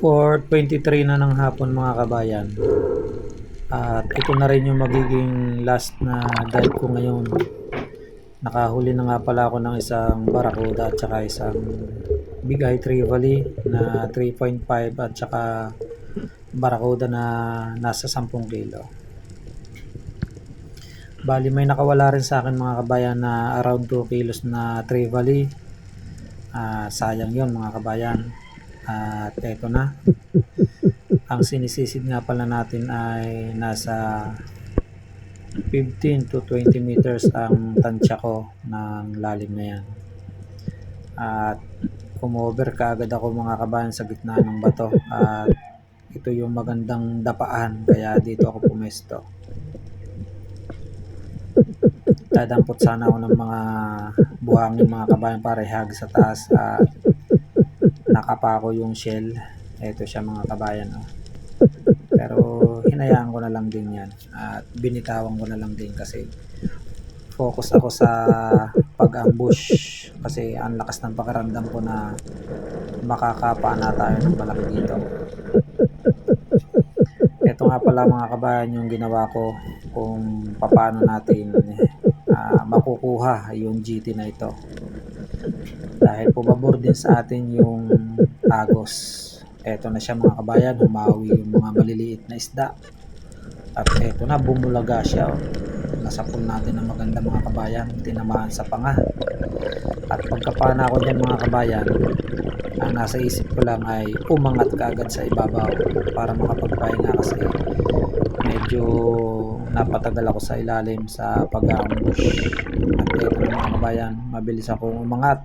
4.23 na ng hapon mga kabayan. At ito na rin yung magiging last na dive ko ngayon. Nakahuli na nga pala ako ng isang barakuda at saka isang big eye trevally na 3.5 at saka barakuda na nasa 10 kilo. Bali may nakawala rin sa akin mga kabayan na around 2 kilos na trevally. Ah, sayang yon mga kabayan. At eto na. Ang sinisisid nga pala natin ay nasa 15 to 20 meters ang tansya ko ng lalim na yan. At kumover ka agad ako mga kabayan sa gitna ng bato. At ito yung magandang dapaan kaya dito ako pumesto. Dadampot sana ako ng mga buhangin mga kabayan para ihag sa taas at nakapako yung shell. Ito siya mga kabayan. Oh. Pero hinayaan ko na lang din yan at binitawan ko na lang din kasi focus ako sa pag-ambush kasi ang lakas ng pakiramdam ko na makakapa na tayo ng malaki dito. Ito nga pala mga kabayan yung ginawa ko kung paano natin ah, makukuha yung GT na ito. Dahil pumabor din sa atin yung agos. Eto na siya mga kabayan, humawi yung mga maliliit na isda. At eto na, bumulaga siya. Oh. Nasapul natin ng maganda mga kabayan, tinamaan sa panga. At pagkapana ko dyan mga kabayan, ang nasa isip ko lang ay umangat ka agad sa ibabaw para makapagpahinga kasi medyo napatagal ako sa ilalim sa pag-ambush. At na mga kabayan, mabilis akong umangat.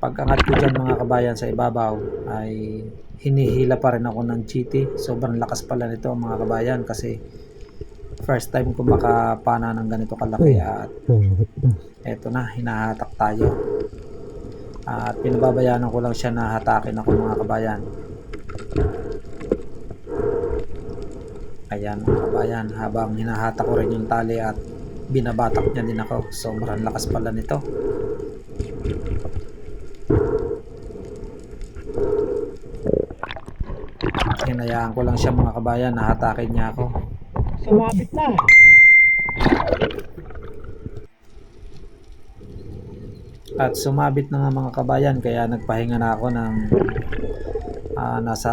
Pag-angat ko dyan mga kabayan sa ibabaw ay hinihila pa rin ako ng GT sobrang lakas pala nito mga kabayan kasi first time ko makapana ng ganito kalaki. At eto na hinahatak tayo. At pinababayanan ko lang siya na hatakin ako mga kabayan ayan mga kabayan habang hinahatak ko rin yung tali at binabatak niya din ako sobrang lakas pala nito Hinayaan ko lang siya mga kabayan, nahatakin niya ako. Sumabit na. At sumabit na nga mga kabayan, kaya nagpahinga na ako ng nasa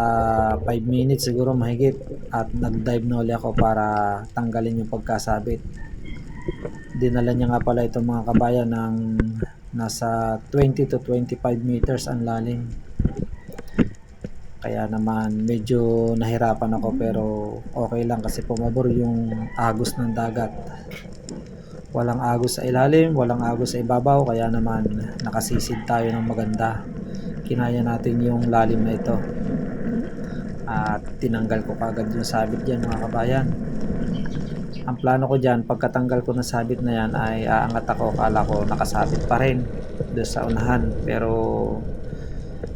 5 minutes siguro mahigit. At nag-dive na ulit ako para tanggalin yung pagkasabit. Dinala niya nga pala itong mga kabayan ng nasa 20 to 25 meters ang lalim. Kaya naman medyo nahirapan ako pero okay lang kasi pumabor yung agos ng dagat. Walang agos sa ilalim, walang agos sa ibabaw kaya naman nakasisid tayo ng maganda. Kinaya natin yung lalim na ito. At tinanggal ko kagad yung sabit dyan mga kabayan. Ang plano ko dyan, pagkatanggal ko ng sabit na yan ay aangat ako, kala ko nakasabit pa rin doon sa unahan. Pero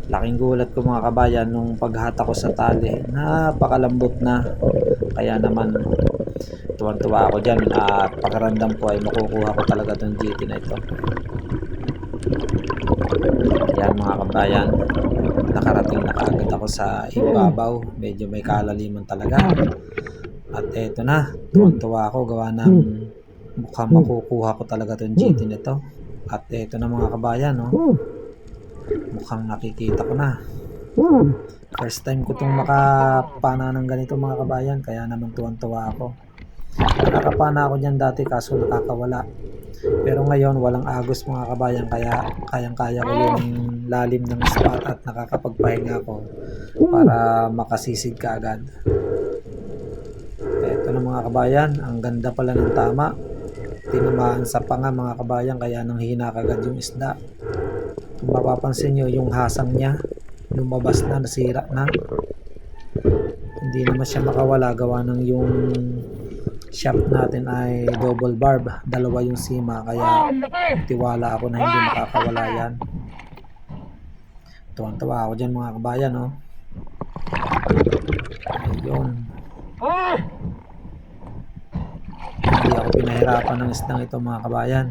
laking gulat ko mga kabayan nung paghata ko sa tali napakalambot na kaya naman tuwan-tuwa ako dyan at pakiramdam ko ay makukuha ko talaga itong GT na ito yan mga kabayan. Nakarating na kaagad ako sa ibabaw. Medyo may kalaliman talaga. At eto na tuwan-tuwa ako. Gawa ng mukhang makukuha ko talaga itong GT na ito at eto na mga kabayan no? mukhang nakikita ko na. First time ko itong makapana ng ganito mga kabayan. Kaya naman tuwan-tuwa ako. Nakakapana ako dyan dati kaso nakakawala pero ngayon walang agos mga kabayan. Kaya kayang kaya ko yung lalim ng spot at nakakapagpahinga ako para makasisid ka agad. Eto na mga kabayan. Ang ganda pala ng tama. Tinamaan sa panga mga kabayan. Kaya nang hina kagad yung isda. Kung mapapansin nyo yung hasang niya lumabas na nasira na. Hindi naman siya makawala. Gawa ng yung shaft natin ay double barb. Dalawa yung sima kaya tiwala ako na hindi makakawala yan. Tuwang tuwa ako dyan mga kabayan no? ayun. Ah! hindi ako pinahirapan ng isdang ito mga kabayan.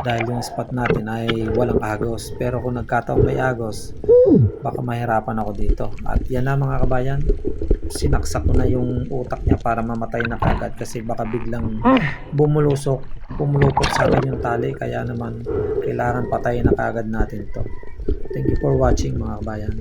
Dahil yung spot natin ay walang agos. Pero kung nagkataong may agos baka mahirapan ako dito. At yan na mga kabayan sinaksak ko na yung utak niya para mamatay na kagad kasi baka biglang bumulusok pumulupot sa akin yung tali. Kaya naman kailangan patayin na kagad natin to. Thank you for watching mga kabayan